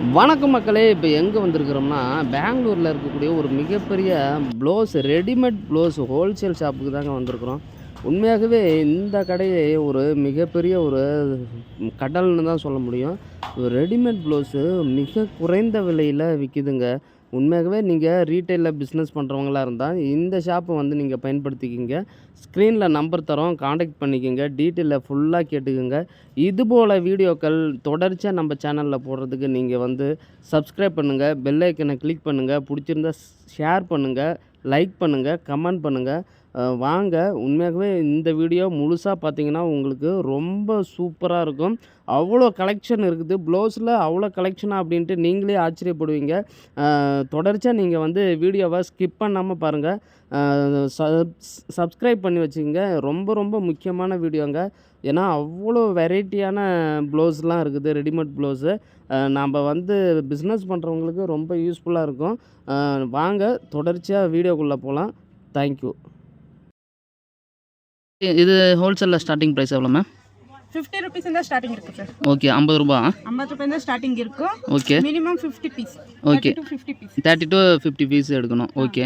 வணக்கம் மக்களே இப்போ எங்கே வந்திருக்கிறோம்னா பெங்களூரில் இருக்கக்கூடிய ஒரு மிகப்பெரிய ப்ளவுஸ் ரெடிமேட் ப்ளவுஸ் ஹோல்சேல் ஷாப்புக்கு தாங்க வந்திருக்கிறோம். உண்மையாகவே இந்த கடையை ஒரு மிகப்பெரிய ஒரு கடல்னு தான் சொல்ல முடியும். ரெடிமேட் ப்ளவுஸு மிக குறைந்த விலையில் விற்கிதுங்க உண்மையாகவே நீங்கள் ரீட்டைலில் பிஸ்னஸ் பண்ணுறவங்களா இருந்தால் இந்த ஷாப்பை வந்து நீங்கள் பயன்படுத்திக்கிங்க. ஸ்க்ரீனில் நம்பர் தரோம் காண்டாக்ட் பண்ணிக்கோங்க டீட்டெயிலில் ஃபுல்லாக கேட்டுக்கோங்க. இது போல் வீடியோக்கள் தொடர்ச்சியாக நம்ம சேனலில் போடுறதுக்கு நீங்கள் வந்து சப்ஸ்கிரைப் பண்ணுங்கள் பெல்லைக்கனை கிளிக் பண்ணுங்கள் பிடிச்சிருந்தா ஷேர் பண்ணுங்கள் லைக் பண்ணுங்கள் கமெண்ட் பண்ணுங்கள் வாங்க. உண்மையாகவே இந்த வீடியோ முழுசாக பார்த்தீங்கன்னா உங்களுக்கு ரொம்ப சூப்பராக இருக்கும். அவ்வளோ கலெக்ஷன் இருக்குது. ப்ளவுஸில் அவ்வளோ கலெக்ஷனா அப்படின்ட்டு நீங்களே ஆச்சரியப்படுவீங்க. தொடர்ச்சியாக நீங்கள் வந்து வீடியோவை ஸ்கிப் பண்ணாமல் பாருங்கள் சப்ஸ்கிரைப் பண்ணி வச்சுக்கோங்க. ரொம்ப ரொம்ப முக்கியமான வீடியோங்க. ஏன்னா அவ்வளோ வெரைட்டியான ப்ளவுஸ்லாம் இருக்குது. ரெடிமேட் ப்ளவுஸு நாம் வந்து பிஸ்னஸ் பண்ணுறவங்களுக்கு ரொம்ப யூஸ்ஃபுல்லாக இருக்கும். வாங்க. தொடர்ச்சியாக வீடியோக்குள்ளே போகலாம் தேங்க்யூ இது ஹோல்சேலில் ஸ்டார்டிங் ப்ரைஸ் எவ்வளோ மேம் ஃபிஃப்டி ருபீஸ்ல ஸ்டார்டிங் இருக்கு சார் ஓகே ஐம்பது ரூபா? ஐம்பது ரூபாய் தான் ஸ்டார்டிங் இருக்கும் okay minimum fifty piece. To fifty piece thirty to fifty piece எடுக்கணும். ஓகே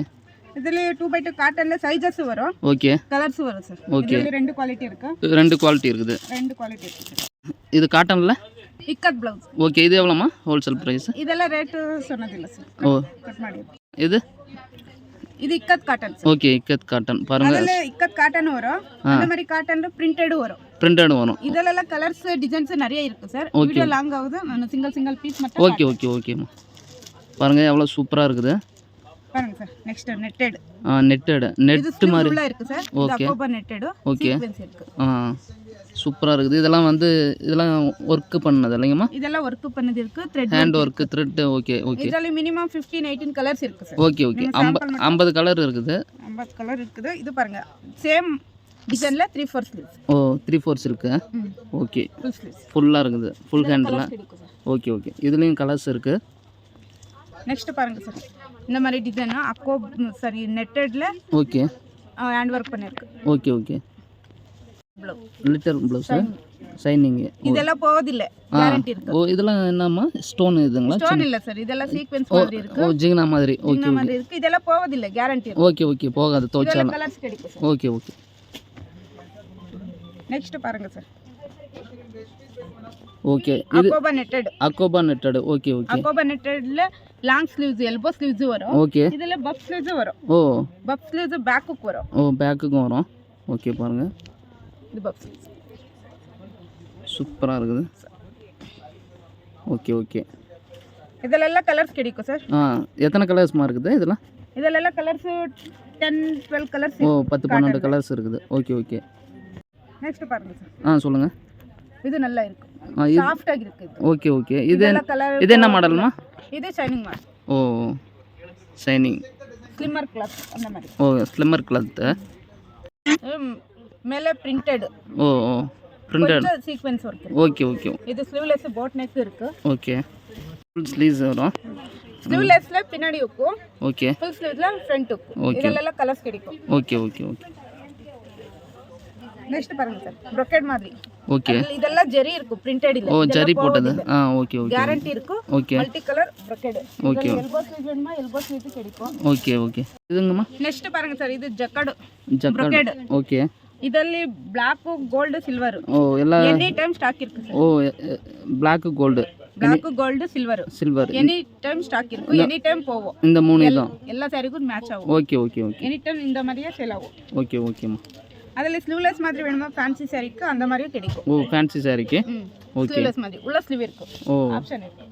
இதில் டூ பை டூ காட்டனில் சைஸஸ் வரும். ஓகே கலர்ஸ் வரும் சார். இதில் ரெண்டு குவாலிட்டி இருக்கு. ரெண்டு குவாலிட்டி இருக்குது. ரெண்டு குவாலிட்டி இருக்கு இது காட்டனில் இக்கட் ப்ளவுஸ் ஓகே இது எவ்வளோம்மா ஹோல்சேல் ப்ரைஸ் இதெல்லாம் ரேட்டு சொன்னதில்லை சார் ஓ. கட் இது? இது ikat cotton okay ikat cotton பாருங்கள் அதில் இக்கத் காட்டன் வரும். அந்த மாதிரி காட்டன்ல பிரிண்டடும் வரும். பிரிண்டட் வரும். இதெல்லாம் கலர்ஸ் டிசைன்ஸ் நிறைய இருக்கு சார். வீடியோ லாங் ஆகுது. நான் சிங்கிள் சிங்கிள் பீஸ் மட்டும் ஓகே ஓகே ஓகேம்மா. பாருங்கள் எவ்வளோ சூப்பராக இருக்குது. பாருங்க sir. Next netted netted sleeve மாதிரி. இருக்கு சார். Okay. அக்கோபா நெட்டடு இருக்கு. ஆ சூப்பராக இருக்குது. இதெல்லாம் வந்து இதெல்லாம் ஒர்க்கு பண்ணது இல்லைங்கம்மா? இதெல்லாம் ஒர்க் பண்ணது இருக்கு. Thread hand work thread okay okay இதுல மினிமம் 15 எயிட்டீன் கலர்ஸ் இருக்கு சார். ஓகே ஓகே நீங்க ஐம்ப sample மட்டும் ஐம்பது கலர் இருக்குது. ஐம்பது கலர் இருக்குது. இது பாருங்க. சேம் டிசைன்ல த்ரீ ஃபோர் ஸ்லீவ்ஸ் ஓ த்ரீ ஃபோர்ஸ் இருக்கு ஓகே ஃபுல் ஸ்லீவ்ஸ் ஃபுல்லாக இருக்குது. ஃபுல் ஹேண்டில் இருக்கு ஓகே ஓகே இதுலேயும் கலர்ஸ் இருக்குது நெக்ஸ்ட் பாருங்க சார். இந்த மாதிரி டிசைன் அக்கோ சாரி நெட்டட்ல ஓகே ஹேண்ட் ஒர்க் பண்ணிருக்கு. ஓகே ஓகே லிட்டர் ப்ளவுஸு ஷைனிங்கு இதெல்லாம் போவதில்ல. கேரண்டி இருக்கு. ஓ இதெல்லாம் என்னம்மா? ஸ்டோன் இதுங்களா? ஸ்டோன் இல்ல சார் இதெல்லாம் சீக்வென்ஸ் மாதிரி இருக்கு. ஓ ஜிகினா மாதிரி. ஓகே மாதிரி இருக்கு. இதெல்லாம் போவதில்ல கேரண்டி இருக்கு. ஓகே ஓகே போகாது சார் ஓகே ஓகே நெக்ஸ்ட் பாருங்க சார் ஓகே இது அக்கோபா நெட்டட் அக்கோபா நெட்டடு ஓகே ஓகே அக்கோபா நெட்டட்ல லாங் ஸ்லீவ்ஸ் எல்போ ஸ்லீவ்ஸ் வரும். ஓகே இதுல பப் ஸ்லீவ்ஸ் வரும். ஓ. பப் ஸ்லீவ்ஸ் பேக்குக்கு வரும். ஓ பேக்குக்கும் வரும். ஓகே பாருங்கள் இது பப் ஸ்லீவ்ஸ் சூப்பராக இருக்குது. ஓகே ஓகே இதெல்லாம் கலர்ஸ் கிடைக்கும் சார் ஆ எத்தனை கலர்ஸ்மா இருக்குது இதெல்லாம் இதெல்லாம் கலர்ஸ் டென் டுவெல் கலர்ஸ் ஓ பத்து பன்னெண்டு கலர்ஸ் இருக்குது. ஓகே ஓகே நெக்ஸ்ட் பாருங்க சார் ஆ சொல்லுங்கள் இது நல்லா இது சாஃப்டாக இருக்கு ஓகே ஓகே. இது இது என்ன மாடல்மா இது ஷைனிங் மாடல் ஓ ஷைனிங் ஸ்லிம்மர் கிளாத் அந்த மாதிரி. ஓ ஸ்லிம்மர் கிளாத்து ம், மேலே பிரிண்டட் ஓ ஓ. Printed sequence work okay okay. இது ஸ்லீவ்லெஸ் போட் நெக் இருக்கு. ஓகே. ஃபுல் ஸ்லீவ்ஸ் வரும். ஸ்லீவ்லெஸ்ல பின்னாடி இருக்கும் ஓகே. ஃபுல் ஸ்லீவ்ல ஃப்ரண்ட் இருக்கும். இதெல்லாம் கலர்ஸ் கிடைக்கும். Okay okay okay. நெக்ஸ்ட் பாருங்க சார் ப்ரொக்கெட் மாதிரி. ஓகே இதெல்லாம் ஜெரி இருக்கும் பிரிண்டட் இல்ல. ஓ ஜெரி போட்டது. ஆ ஓகே ஓகே கேரண்டி இருக்கும். Okay multi colour brocade okay elbow sleeve elbow sleeve கிடைக்கும். ஓகே ஓகே இதுங்கம்மா? நெக்ஸ்ட் பாருங்க சார் இது ஜக்கட். ஜக்கட். ஓகே ಇದರಲ್ಲಿ ಬ್ಲಾಕ್ ಗೋಲ್ಡ್ ಸಿಲ್ವರ್ ಓ ಎಲ್ಲ ಎನಿ ಟೈಮ್ ಸ್ಟಾಕ್ ಇರುತ್ತೆ ಓ black gold black gold silver silver any time stock ಇರುತ್ತೆ any time போவோம் இந்த மூணு இதான் எல்லா சாரிக்கும் மேட்ச் ஆகும். Okay okay okay any time இந்த மாதிரியே சேல் ஆகும். ஓகே ஓகேமா அதில் ஸ்லீவ்லெஸ் மாதிரி வேணுமா ஃபேன்சி சாரிக்கு அந்த மாதிரியும் கிடைக்கும் ஓ ஃபேன்சி சாரிக்கு ம் ஓகே ஸ்லீவ்லெஸ் மாதிரி உள்ள ஸ்லீவ் இருக்கும் ஓ ஆப்ஷன் இருக்கு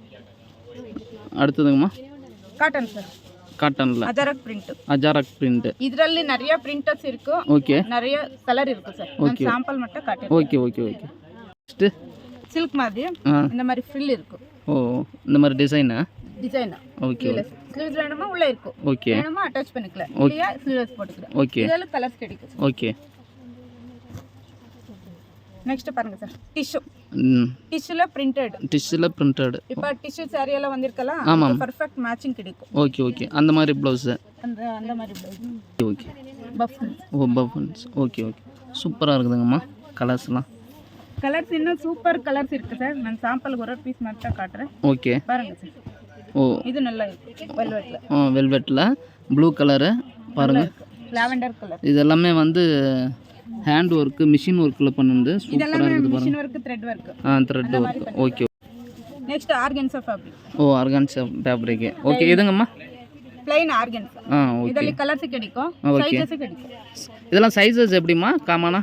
அடுத்ததுங்கம்மா ಕಾಟನ್ ಸರ್ காட்டனில் ಅಜರಕ್ ಪ್ರಿಂಟ್ அஜாரக் பிரிண்ட் ಇದರಲ್ಲಿ நிறைய ಪ್ರಿಂಟರ್ಸ್ இருக்கு ஓகே நிறைய கலர் இருக்கு சார் நான் சாம்பிள் மட்டும் காட்டுறேன் okay okay okay next silk மாதிரி ஆ இந்த மாதிரி ஃப்ரில் இருக்கும் ஓ இந்த மாதிரி டிசைனா டிசைன் ஓகே ஸ்லீவ்லெஸ் ஸ்லீவ்ஸ் வேணுமா உள்ள இருக்கும் ஓகே வேணுமா அட்டாச் பண்ணிக்கலாம் இல்லையா ஸ்லீவ்லெஸ் போட்டுக்கலாம் ஓகே இதெல்லாம் கலர்ஸ் கிடைக்கும் சார் ஓகே நெக்ஸ்ட் பாருங்க சார் டிஷ்யூ டிஷ்யூல பிரிண்டட் டிஷ்ஷில் பிரிண்டட் இப்போ டிஷ்யூ சாரி எல்லாம் வந்திருக்கலாம். ஆமாம். பர்ஃபெக்ட் மேட்சிங் கிடைக்கும். ஓகே ஓகே அந்த மாதிரி ப்ளவுஸு அந்த அந்த மாதிரி blouse. ஓகே buff ஓ பஃபன்ஸ் ஓகே ஓகே சூப்பராக இருக்குதுங்கம்மா கலர்ஸ்லாம் கலர்ஸ் இன்னும் சூப்பர் கலர்ஸ் இருக்கு சார் நான் சாம்பிளுக்கு ஒரு பீஸ் மட்டும் காட்டுறேன். ஓகே பாருங்க சார் ஓ. இது நல்லா இருக்கு. வெல்வெட்ல வெல்வெட்டில் ப்ளூ கலரு பாருங்கள் லாவெண்டர் கலர் இது எல்லாமே வந்து ஹேண்ட் ஒர்க்கு மிஷின் ஒர்க்கில் பண்ணுது சூப்பராக இருக்குது மிஷின் ஆ thread work okay next organza fabric ஓ ஆர்கன்ஸா ஃபேப்ரிக் ஓகே இதுங்கம்மா? பிளைன் ஆர்கன்ஸா ஆ ஓகே இதல கலர்ஸ் கிடைக்கும். சைஸஸ் கிடைக்கும். இதெல்லாம் சைஸஸ் எப்படிம்மா? காமனா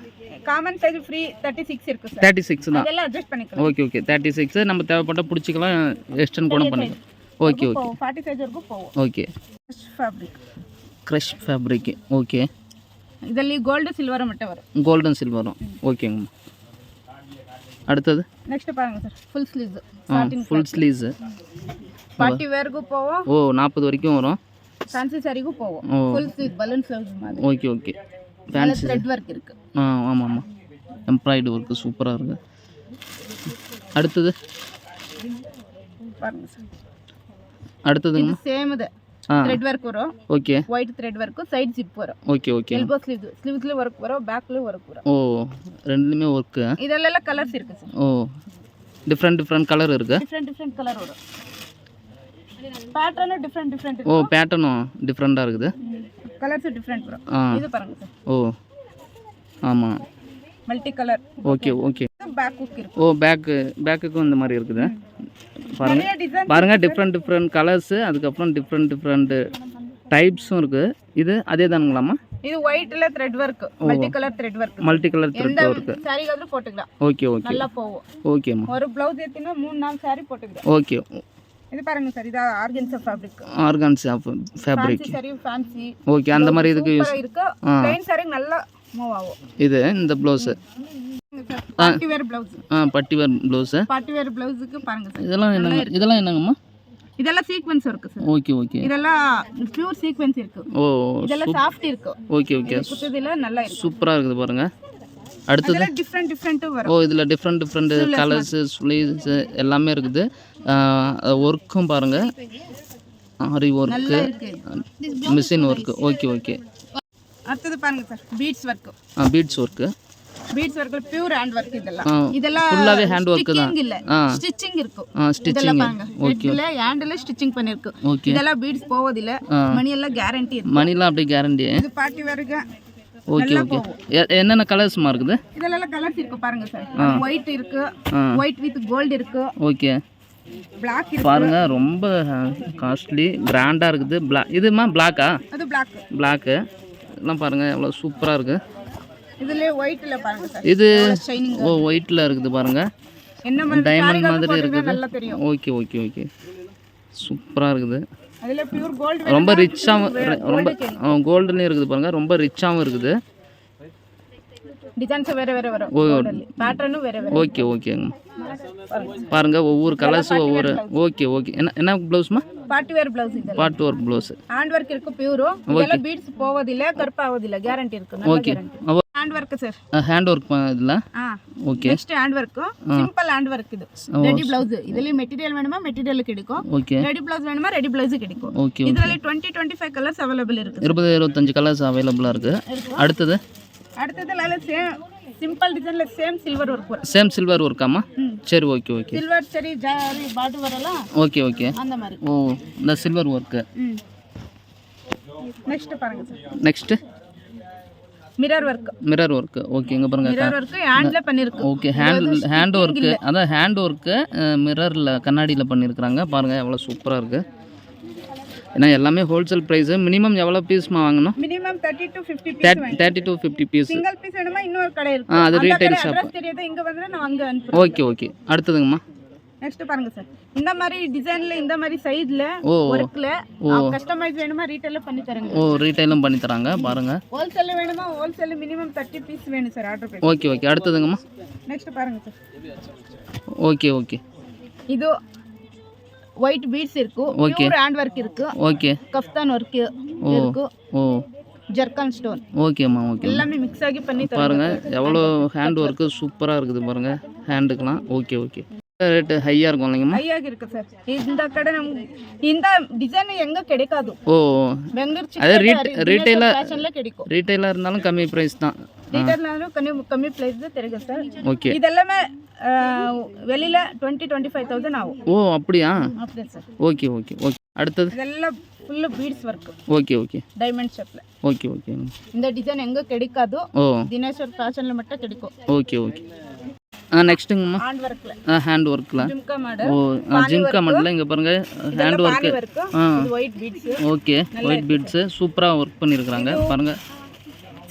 common size free thirty six இருக்கு சார் தேர்ட்டி சிக்ஸ் தான். எல்லாம் அட்ஜஸ்ட் பண்ணிக்கலாம். ஓகே ஓகே தேர்ட்டி சிக்ஸ் நம்ம தேவைப்பட்ட பிடிச்சிக்கலாம் எக்ஸ்டன் கூட பண்ணிக்கலாம். ஓகே ஓகே ஃபார்ட்டி சைஸ் இருக்கும் okay fabric crush fabric okay ಇದರಲ್ಲಿ ಗೋಲ್ಡ್ ಸಿಲ್ವರ್ ಮಟ್ಟ வரும் கோல்டன் சில்வரும் ஓகேங்கம்மா அடுத்தது ನೆಕ್ಸ್ಟ್ பாருங்க சார் ஃபுல் ஸ்லீவ்ஸ் ஆ ஃபுல் ஸ்லீவ்ஸு ಪಾರ್ಟಿ ವೇರ್ಗೂ போவோம் ஓ நாற்பது வரைக்கும் வரும் ಫ್ಯಾನ್ಸಿ ಸ್ಯಾರಿಗೂ போவோம் ஓ ஃபுல் ஸ்லீவ் பலூன் ஸ்லீவ்ஸ் மாதிரி ஓகே ஓகே நல்ல ஃபேன்சி த்ரெட் ஒர்க் இருக்கு ஆ ஆமாம் ஆமாம் எம்ப்ராய்டு ஒர்க்கு சூப்பராக இருக்குது அடுத்தது பாருங்க சார் அடுத்ததுங்கம்மா ಸೇಮ್ ಇದೆ ஆ ಥ್ರೆಡ್ ವರ್ಕ್ வரும் okay white thread work side zip வரும் okay okay elbow sleeve ஸ்லீவ்ஸ்ல work வரும் பேக்ல ஒர்க் வரும் ஓ ரெண்டுலேயுமே ஒர்க்கு இதெல்லாம் கலர்ஸ் இருக்கு சார் ஓ டிஃப்ரெண்ட் டிஃப்ரெண்ட் கலர் இருக்கு டிஃப்ரெண்ட் டிஃப்ரெண்ட் கலர் வரும் பேட்டர்னும் டிஃப்ரெண்ட் டிஃப்ரெண்ட் ஓ பேட்டர்னும் டிஃப்ரெண்ட்டாக இருக்குது கலர்ஸ் டிஃப்ரெண்ட் வரும் ஆ இது பாருங்க சார் ஓ ஆமாம் multi colour okay okay back hook இருக்கு ஓ பேக்கு பேக்குக்கும் இந்த மாதிரி இருக்குது பாருங்க. பாருங்க டிஃப்ரெண்ட் டிஃப்ரெண்ட் கலர்ஸு அதுக்கப்புறம் டிஃப்ரெண்ட் டிஃப்ரெண்ட்டு டைப்ஸும் இருக்குது இது அதே தானுங்களாம்மா? இது ஒயிட்ல thread work multi colour thread work multi colour thread work sari colour போட்டுக்கலாம். ஓகே ஓகே நல்லா போவும் ஓகேமா ஒரு ப்ளவுஸ் ஏத்தினா மூணு நாள் சாரி போட்டுக்கலாம். ஓகே இது பாருங்க சார் இது organza fabric organza fabric sari fancy okay அந்த மாதிரி இதுக்கு யூஸ் இருக்கு. பிளைன் சாரி நல்லா மூவ் ஆகும். இது இந்த ப்ளவுஸ் பார்ட்டி வேர் பிளவுஸ் ஆ party wear blouse party wear பிளவுஸுக்கு பாருங்க சார் இதெல்லாம் என்னங்க இதெல்லாம் என்னங்கம்மா? இதெல்லாம் சீக்வென்ஸ் இருக்கு சார் ஓகே ஓகே இதெல்லாம் பியூர் சீக்வென்ஸ் இருக்கு. ஓ இதெல்லாம் சாஃப்ட் இருக்கு. ஓகே ஓகே குத்ததுல நல்லா இருக்கு. இருக்குது பாருங்க. அடுத்தது? டிஃப்ரெண்ட் டிஃப்ரெண்ட்டும் வரும். ஓ இதில் டிஃப்ரெண்ட் டிஃப்ரெண்ட் கலர்ஸு ஸ்லீவ்ஸு எல்லாமே இருக்குது. ஒர்க்கும் பாருங்கள் aari work machine work okay okay அடுத்தது பாருங்க சார் பீட்ஸ் ஒர்க் ஆ பீட்ஸ் ஒர்க்கு பீட்ஸ் ஒர்க்ல பியூர் ஹேண்ட் ஒர்க் இதெல்லாம் இதெல்லாம் ஃபுல்லாகவே ஹேண்ட் ஒர்க்கு தான். இல்ல. ஸ்டிச்சிங் இதெல்லாம் ஸ்டிச்சிங் பாருங்க. ஹெட்ல ஹேண்ட்ல ஸ்டிச்சிங் பண்ணிருக்கு. ஓகே இதெல்லாம் பீட்ஸ் போவதில்ல. மணி எல்லாம் கேரண்டி இருக்கு. மணிலாம் அப்படியே கேரண்டி இது பார்ட்டி வேருக்கு ஓகே ஓகே என்னென்ன கலர்ஸ்மா இருக்குது? இதெல்லாம் கலர்ஸ் இருக்கு பாருங்க சார் ஒயிட் இருக்கு. ஒயிட் வித் கோல்டு இருக்கு. ஓகே பிளாக் இருக்கு. பாருங்க ரொம்ப காஸ்ட்லி கிராண்டாக இருக்குது. பிளா இதுமா பிளாக்கா அது பிளாக் பிளாக்கு எல்லாம் பாருங்கள் எவ்வளோ சூப்பராக இருக்குது இதுலயே ஒயிட்ல பாருங்க இது ஓ ஒயிட்டில் இருக்குது பாருங்க. என்ன மாதிரி டைமண்ட் மாதிரி இருக்குது. ஓகே ஓகே ஓகே சூப்பராக இருக்குது. அதில் ரொம்ப ரிச்சாகவும் ரொம்ப கோல்டுலேயும் இருக்குது பாருங்கள் ரொம்ப ரிச்சாகவும் இருக்குது. டிசைன்ஸ் வேறு வேறு வரும். பேட்டர்னும் வேறு ஓகே ஓகேங்க பாருங்க ஒவ்வொரு கலர்ஸும் ஒவ்வொரு ஓகே ஓகே என்ன என்ன ப்ளவுஸ்மா பாட்டு வேர் ப்ளவுஸ் இது. பாட்டு வேர் ப்ளவுஸ் ஹேண்ட் ஒர்க் இருக்கு பியூரும் இதெல்லாம் பீட்ஸ் போவதில்லை கருப்பாவதில்லை. கேரண்டி இருக்கு. Okay hand work sir hand work இதுல? Okay next hand work simple hand work இது. ரெடி ப்ளவுஸ் இதுலயே மெட்டீரியல் வேணுமா? மெட்டீரியல் கிடைக்கும் ஓகே ரெடி ப்ளவுஸ் வேணுமா? ரெடி ப்ளவுஸ் கிடைக்கும் ஓகே இதுல 20 25 கலர்ஸ் அவேலபிள் இருக்கு 20 25 கலர்ஸ் அவேலபிளா இருக்கு. அடுத்தது? அடுத்தது நல்ல சேம் சிம்பிள் டிசைன்ல same silver work same silver ஒர்க்காமா சரி ஓகே ஓகே சில்வர் சரி ஜாரி பாட்டு வரலாம். ஓகே ஓகே அந்த மாதிரி. ஓ இந்த சில்வர் ஒர்க் நெக்ஸ்ட் பாருங்க sir next mirror work mirror work okay இங்கே பாருங்க. மிரர் ஒர்க் ஹேண்ட்ல பண்ணிருக்கு. ஓகே ஹேண்ட் ஹேண்ட் ஒர்க்கு அதான் ஹேண்ட் ஒர்க்கு மிரரில் கண்ணாடியில் பண்ணியிருக்கிறாங்க பாருங்கள் எவ்வளோ சூப்பராக இருக்குது ஏன்னா எல்லாமே ஹோல்சேல் ப்ரைஸு மினிமம் எவ்வளோ பீஸ்மா வாங்கணும்? Minimum thirty to fifty piece thirty to fifty piece single piece வேணுமா இன்னொரு கடை இருக்கு. ஆ அது ரீட்டைல் ஷாப் தெரியாத. இங்க வந்து நான் அங்க ஓகே ஓகே அடுத்ததுங்கம்மா. நெக்ஸ்ட் பாருங்க சார் இந்த மாதிரி டிசைன்ல இந்த மாதிரி சைஸ்ல ஓ ஒர்க்ல கஸ்டமைஸ் வேணுமா? ரீட்டைல பண்ணி தரேங்க. ஓ ரீட்டைலும் பண்ணி தராங்க பாருங்கள் ஹோல்சேல் வேணுமா? ஹோல்சேல் மினிமம் தேர்ட்டி பீஸ் வேணும் சார் ஆர்டர் பண்ணி. ஓகே ஓகே அடுத்ததுங்கம்மா? நெக்ஸ்ட் பாருங்க சார் ஓகே ஓகே இது ஒயிட் பீட்ஸ் இருக்கு. பியூர் ஹேண்ட் ஒர்க் இருக்கு. ஓகே கஃப்தான் ஒர்க் ஓ இருக்கு. ஓ. ஜர்கான் ஸ்டோன் ஓகேம்மா ஓகே எல்லாமே மிக்ஸ் ஆகி பண்ணி தரேன் பாருங்கள் எவ்வளோ ஹேண்ட் ஒர்க்கு சூப்பராக இருக்குது பாருங்கள் ஹேண்டுக்கெலாம் ஓகே ஓகே ரேட்டு ஹையாக இருக்கும் இல்லைங்கம்மா? ஹையாக இருக்கு சார் இந்த கடை நம்ம இந்த டிசைன் எங்கே கிடைக்காது. ஓ பெங்களூர் அதே ரீட் ரீட்டைலாக கிடைக்கும். ரீட்டைலாக இருந்தாலும் கம்மி ப்ரைஸ் தான். ரீட்டைலாலும் கம்மி கம்மி ப்ரைஸ் தான் தெரியும் சார் ஓகே இதெல்லாமே வெளியில் டுவெண்ட்டி டுவெண்ட்டி ஃபைவ் தௌசண்ட் ஆகும். ஓ அப்படியா? ஓகே ஓகே ஓகே அடுத்தது? இதெல்லாம் full beads work okay okay diamond ஷேப்பில் ஓகே ஓகே இந்த டிசைன் எங்கே கிடைக்காதோ ஓ. தினேஸ்வர் ஃபேஷனில் மட்டும் கிடைக்கும். ஓகே ஓகே ஆ நெக்ஸ்ட்டுங்கம்மா ஹேண்ட் ஆ ஹேண்ட் ஒர்க்கில் ஜிம்கா மாடல் ஓ ஜிம்கா மாடலில் இங்கே பாருங்கள் ஹேண்ட் ஒர்க்கு ஆ. இது white beads okay white beads சூப்பராக ஒர்க் பண்ணியிருக்கிறாங்க பாருங்கள்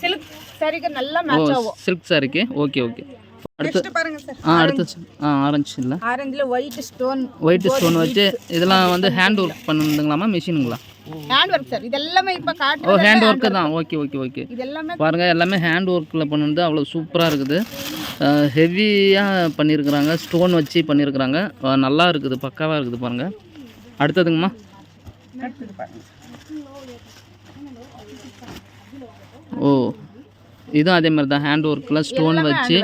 சில்க் சாரிக்கு நல்லா ஓ மேட்ச் ஆகும். சில்க் சாரிக்கு ஓகே ஓகே நெக்ஸ்ட் பாருங்க சார் ஆ அடுத்து ஆ ஆரஞ்சு இல்லை. ஆரஞ்சுல ஒயிட் ஸ்டோன் ஒயிட் ஸ்டோன் வச்சு இதெல்லாம் வந்து ஹேண்ட் ஒர்க் பண்ணுதுங்களாமா மிஷினுங்களா ஹேண்ட் ஒர்க் சார் இதெல்லாமே இப்ப ஓ காட்டுறது ஹேண்ட் ஒர்க்கு தான். ஓகே ஓகே ஓகே இது எல்லாமே பாருங்க எல்லாமே ஹேண்ட் ஒர்க்கில் பண்ணுறது அவ்வளோ சூப்பராக இருக்குது. ஹெவியாக பண்ணியிருக்கிறாங்க ஸ்டோன் வச்சு பண்ணியிருக்கிறாங்க நல்லா இருக்குது. பக்காவாக இருக்குது பாருங்க. அடுத்ததுங்கம்மா? ஓ இதுவும் அதே மாதிரி தான். ஹேண்ட் ஒர்க்கில் ஸ்டோன் வச்சு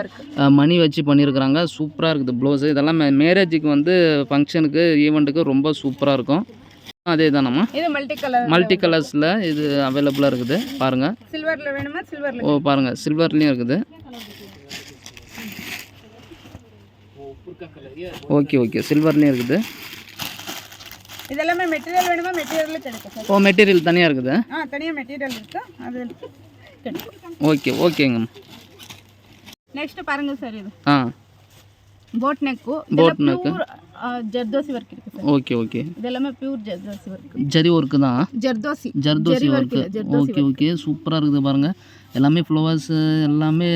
மணி வச்சு பண்ணியிருக்கிறாங்க சூப்பராக இருக்குது ப்ளவுஸு இதெல்லாம் மேரேஜுக்கு வந்து ஃபங்க்ஷனுக்கு ஈவெண்ட்டுக்கு ரொம்ப சூப்பராக இருக்கும். அதே தானம்மா? இது மல்டி கலர் மல்டி கலர்ஸில் இது அவைலபிளாக இருக்குது. பாருங்கள் சில்வர்ல வேணுமா? சில்வர்ல ஓ பாருங்கள் சில்வர்லேயும் இருக்குது. Okay okay. சில்வர்லேயும் இருக்குது. இதெல்லாமே மெட்டீரியல் வேணுமா? மெட்டீரியல்ல கிடைக்கும் ஓ மெட்டீரியல் தனியாக இருக்குது? ஆ தனியா மெட்டீரியல் இருக்கு. அது ஓகே ஓகேங்கம்மா நெக்ஸ்ட் பாருங்க சார் இது. ஆ. Boat neck neck. Pure zardozi work இருக்கு சார் ஓகே ஓகே. இதெல்லாமே pure zardozi work zari work தான்? Zardozi. Zardozi zardozi okay okay. சூப்பராக இருக்குது பாருங்கள் எல்லாமே ஃப்ளவர்ஸு எல்லாமே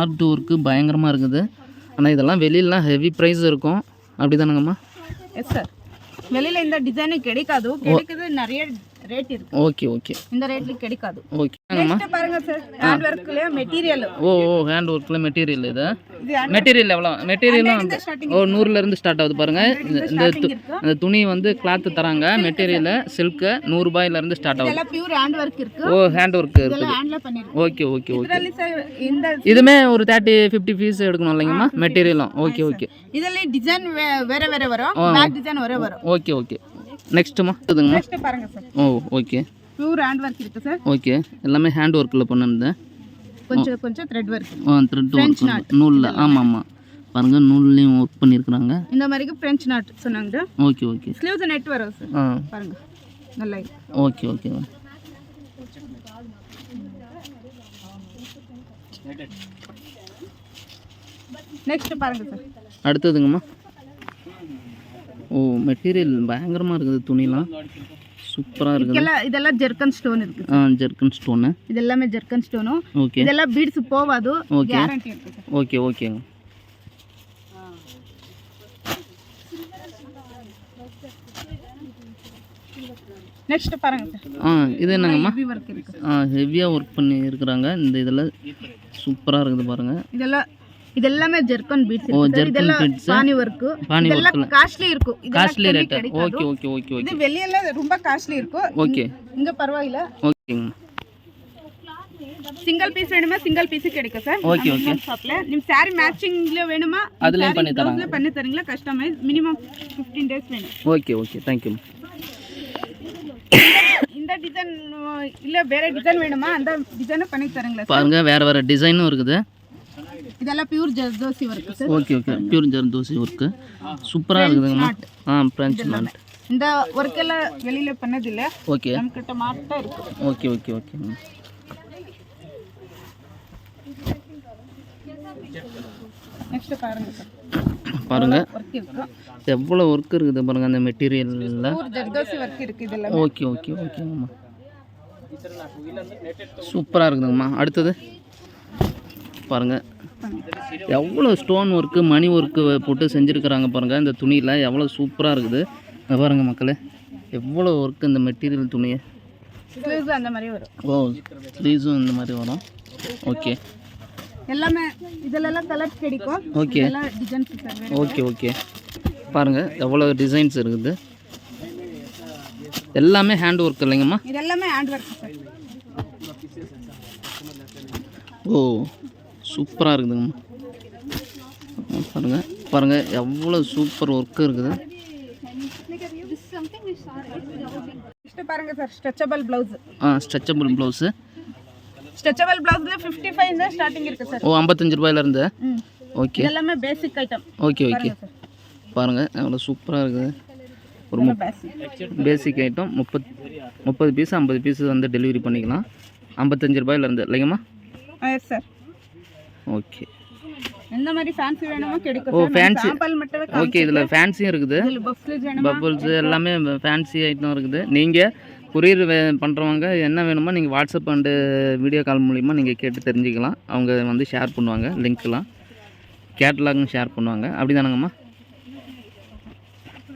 ஆர்ட் ஒர்க்கு பயங்கரமாக இருக்குது. ஆனால் இதெல்லாம் வெளியிலலாம் ஹெவி ப்ரைஸ் இருக்கும். அப்படி தானேங்கம்மா எஸ் சார் வெளியில இந்த டிசைன் கிடைக்காது. கிடைக்குது நிறைய ரேட் இருக்கு. ஓகே ஓகே இந்த ரேட்ல கிடைக்காது. ஓகே நெக்ஸ்ட் பாருங்க சார் ஹேண்ட் வர்க்ல மெட்டீரியல் ஓ ஓ ஹேண்ட் வர்க்ல மெட்டீரியல் இது மெட்டீரியல் எவ்வளோ? மெட்டீரியல் ஓ நூறுல இருந்து ஸ்டார்ட் ஆகுது பாருங்க. இந்த இந்த துணி வந்து கிளாத் தராங்க. மெட்டீரியல் சில்க் நூறு ரூபாயில இருந்து ஸ்டார்ட் ஆகுது. பியூர் ஹேண்ட் வர்க் இருக்கு. ஓ ஹேண்ட் வர்க் இருக்கு ஓகே ஓகே ஓகே இதுமே ஒரு தேர்ட்டி ஃபிஃப்டி பீஸ் எடுக்கணும் இல்லைங்கம்மா? மெட்டீரியலும் ஓகே ஓகே இதெல்லாம் டிசைன் வேற வேற வரும். பேக் டிசைன் வரும். ஓகே ஓகே நெக்ஸ்ட்டுமா? இதுங்கம்மா நெக்ஸ்ட் பாருங்க சார் ஓ ஓகே. பியூர் ஹேண்ட் ஒர்க் இருக்கு சார் ஓகே. எல்லாமே ஹேண்ட் ஒர்க்கில் பண்ணிருந்தேன். கொஞ்சம் கொஞ்சம் த்ரெட் ஒர்க் ஆ த்ரெட் ஒர்க் நூலில் ஆமாம். ஆமாம் பாருங்கள் நூல்லையும் ஒர்க் பண்ணியிருக்கிறாங்க இந்த மாதிரிக்கு ஃப்ரெஞ்ச் நாட் சொன்னாங்க ஓகே ஓகே. ஸ்லீவ்ஸ் நெட் வரும் சார் ஆ. பாருங்க. நல்லா இருக்கு. Okay okay. நெக்ஸ்ட் பாருங்க சார் அடுத்ததுங்கம்மா? ஓ மெட்டீரியல் பயங்கரமாக இருக்குது துணிலாம். சூப்பராக இருக்குது. இதெல்லாம் இதெல்லாம் ஜெர்கன் ஸ்டோன் இருக்குது ஆ ஜெர்கன் ஸ்டோனு இது எல்லாமே ஜெர்கன் ஸ்டோனு ஓகே. இதெல்லாம் பீட்ஸ் போவாது? ஓகே. ஓகே ஓகே ஓகேங்க. நெக்ஸ்ட் பாருங்க ஆ இது என்னங்கம்மா? ஹெவி ஒர்க் ஆ ஹெவியாக ஒர்க் பண்ணி இருக்கிறாங்க இந்த இதெல்லாம் சூப்பராக இருக்குது பாருங்கள் இதெல்லாம் இதெல்லாமே ஜெர்கன் ಬೀಟ್ಸ್ ಓ, ಇರುತ್ತೆ sir. ಇದೆಲ್ಲ ಜರ್ಕನ್ beads. ಪಾನಿ ವರ್ಕ್ ಪಾನಿ ಇದೆಲ್ಲ costly rate okay okay okay okay இது வெளியெல்லாம் ரொம்ப காஸ்ட்லி இருக்கும். ஓகே இங்க பரவாயில்ல. ஓகேங்க சிங்கிள் பீஸ் வேணுமா? சிங்கிள் பீஸ் கிடைக்கும் சார் ஓகே ஓகே ஷாப்ல நிம் saree மேட்சிங்ல வேணுமா? அதுலயும் பண்ணி தராங்க. ப்ளவுஸ்ல பண்ணி தரீங்களா? கஸ்டமைஸ் மினிமம் 15 டேஸ் வேணும். ஓகே ஓகே தேங்க்யூ இந்த டிசைன் இல்ல வேற டிசைன் வேணுமா? அந்த டிசைனை பண்ணி தரீங்களா பாருங்க வேற வேற டிசைனும் இருக்குது. இதெல்லாம் pure zardozi work sir. Okay okay pure zardozi work சூப்பராக இருக்குதுங்கம்மா ஆ ஃப்ரெஞ்ச் நாட் இந்த ஒர்க் எல்லாம் வெளியில பண்ணதில்ல. ஓகே நம்ம கிட்ட மாட்டா இருக்கு. ஓகே ஓகே ஓகே நெக்ஸ்ட் பாருங்க சார் ஒர்க் இருக்கு? எவ்வளோ ஒர்க் இருக்குது பாருங்கள் அந்த மெட்டீரியலில் ஒர்க் இதெல்லாம். ஓகே ஓகே ஓகேங்கம்மா சூப்பராக இருக்குதுங்கம்மா. அடுத்தது? பாருங்கள் எவ்வளோ ஸ்டோன் ஒர்க்கு மணி ஒர்க்கு போட்டு செஞ்சுருக்கிறாங்க பாருங்கள் இந்த துணியில் எவ்வளோ சூப்பராக இருக்குது. இங்க பாருங்க மக்களே. எவ்வளோ ஒர்க்கு இந்த மெட்டீரியல் துணியை? ஸ்லீவ்ஸ் அந்த மாதிரி வரும். ஓ ஸ்லீவ்ஸும் இந்த மாதிரி வரும். ஓகே எல்லாமே இதெல்லாம் கலர்ஸ் கிடைக்கும் ஓகே ஓகே ஓகே பாருங்கள் எவ்வளோ டிசைன்ஸ் இருக்குது. எல்லாமே ஹேண்ட் ஒர்க் இல்லைங்கம்மா ஹேண்ட் ஒர்க் ஓ. சூப்பராக இருக்குதுங்கம்மா ஆ, பாருங்க. பாருங்க எவ்வளோ சூப்பர் ஒர்க்கு இருக்குது. பாருங்க சார் ஸ்ட்ரெச்சபிள் பிளவுஸ் ஆ ஸ்ட்ரெச்சபிள் ப்ளவுஸு ஸ்ட்ரெச்சபிள் பிளவுஸ்ல ஃபிஃப்டி ஃபைவ் தான் ஸ்டார்டிங் இருக்கு சார் ஓ ஐம்பத்தஞ்சு ரூபாயிலேருந்து ம். Okay basic item okay okay sir பாருங்கள் எவ்வளோ சூப்பராக இருக்குது. ஒரு பேசிக் பேசிக் ஐட்டம் முப்பத் முப்பது பீஸ் ஐம்பது பீஸ் வந்து டெலிவரி பண்ணிக்கலாம். ஐம்பத்தஞ்சு ரூபாயிலேருந்து இல்லைங்கம்மா? Yes sir okay. எந்த மாதிரி ஃபேன்சி வேணுமோ கிடைக்கும் ஓ. சாம்பிள் மட்டுமே ஓகே இதில் ஃபேன்சியும் இருக்குது. இதில் பஃப் ஸ்லீவ் வேணுமா பபுள்ஸு எல்லாமே ஃபேன்சி ஐட்டம் இருக்குது. நீங்கள் கொரியர் வே பண்ணுறவங்க என்ன வேணுமோ நீங்கள் வாட்ஸ்அப் அண்டு வீடியோ கால் மூலிமா நீங்கள் கேட்டு தெரிஞ்சுக்கலாம். அவங்க வந்து ஷேர் பண்ணுவாங்க லிங்க்லாம் கேட்லாகும் ஷேர் பண்ணுவாங்க. அப்படி தானங்கம்மா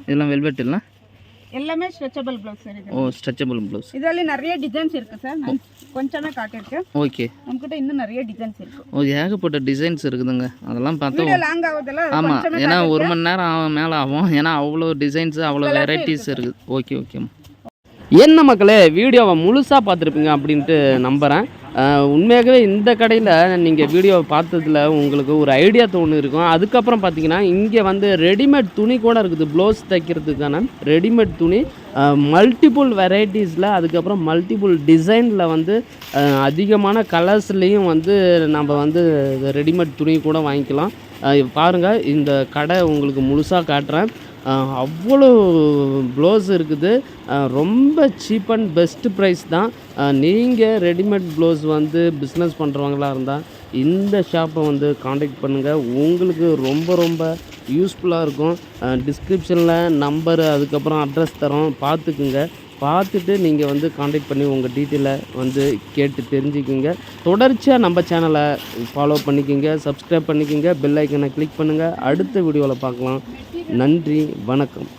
இதெல்லாம் வெல்வெட் இல்லை எல்லாமே ஸ்ட்ரெச்சபிள் பிளவுஸ் சார் இது ஓ ஸ்ட்ரெச்சபிள் ப்ளவுஸ் இதில் நிறைய டிசைன்ஸ் இருக்கு சார் நான் கொஞ்சமே காட்டியிருக்கேன். ஓகே. நம்மக்கிட்ட இன்னும் நிறைய டிசைன்ஸ் இருக்கு. ஓ ஏகப்பட்ட டிசைன்ஸ் இருக்குதுங்க. அதெல்லாம் பார்த்தா லாங் ஆகுதுல அது ஆமாம் ஏன்னா ஒரு மணி நேரம் ஆகும் மேலே ஆகும். ஏன்னா அவ்வளோ டிசைன்ஸு அவ்வளோ வெரைட்டிஸ் இருக்குது ஓகே ஓகேம்மா என்ன மக்களே வீடியோவை முழுசாக பார்த்துருப்பீங்க அப்படின்ட்டு நம்புகிறேன் உண்மையாகவே இந்த கடையில் நீங்கள் வீடியோவை பார்த்ததுல உங்களுக்கு ஒரு ஐடியா தோணு இருக்கும். அதுக்கப்புறம் பார்த்தீங்கன்னா இங்கே வந்து ரெடிமேட் துணி கூட இருக்குது. ப்ளவுஸ் தைக்கிறதுக்கான ரெடிமேட் துணி. மல்டிபிள் வெரைட்டிஸில் அதுக்கப்புறம் மல்டிபிள் டிசைனில் வந்து அதிகமான கலர்ஸ்லேயும் வந்து நம்ம வந்து ரெடிமேட் துணி கூட வாங்கிக்கலாம். பாருங்கள் இந்த கடை உங்களுக்கு முழுசாக காட்டுறேன். அவ்வளோ ப்ளவுஸ் இருக்குது. ரொம்ப சீப் அண்ட் பெஸ்ட் ப்ரைஸ் தான். நீங்கள் ரெடிமேட் ப்ளவுஸ் வந்து பிஸ்னஸ் பண்ணுறவங்களா இருந்தால் இந்த ஷாப்பை வந்து காண்டாக்ட் பண்ணுங்கள் உங்களுக்கு ரொம்ப ரொம்ப யூஸ்ஃபுல்லாக இருக்கும். டிஸ்கிரிப்ஷனில் நம்பரு அதுக்கப்புறம் அட்ரஸ் தரோம். பார்த்துக்குங்க. பார்த்துட்டு நீங்கள் வந்து காண்டாக்ட் பண்ணி உங்கள் டீட்டெயிலை வந்து கேட்டு தெரிஞ்சுக்கிங்க. தொடர்ச்சியாக நம்ம சேனலை ஃபாலோ பண்ணிக்கிங்க சப்ஸ்கிரைப் பண்ணிக்கிங்க பெல் ஐக்கனை கிளிக் பண்ணுங்கள் அடுத்த வீடியோவில் பார்க்கலாம். நன்றி வணக்கம்.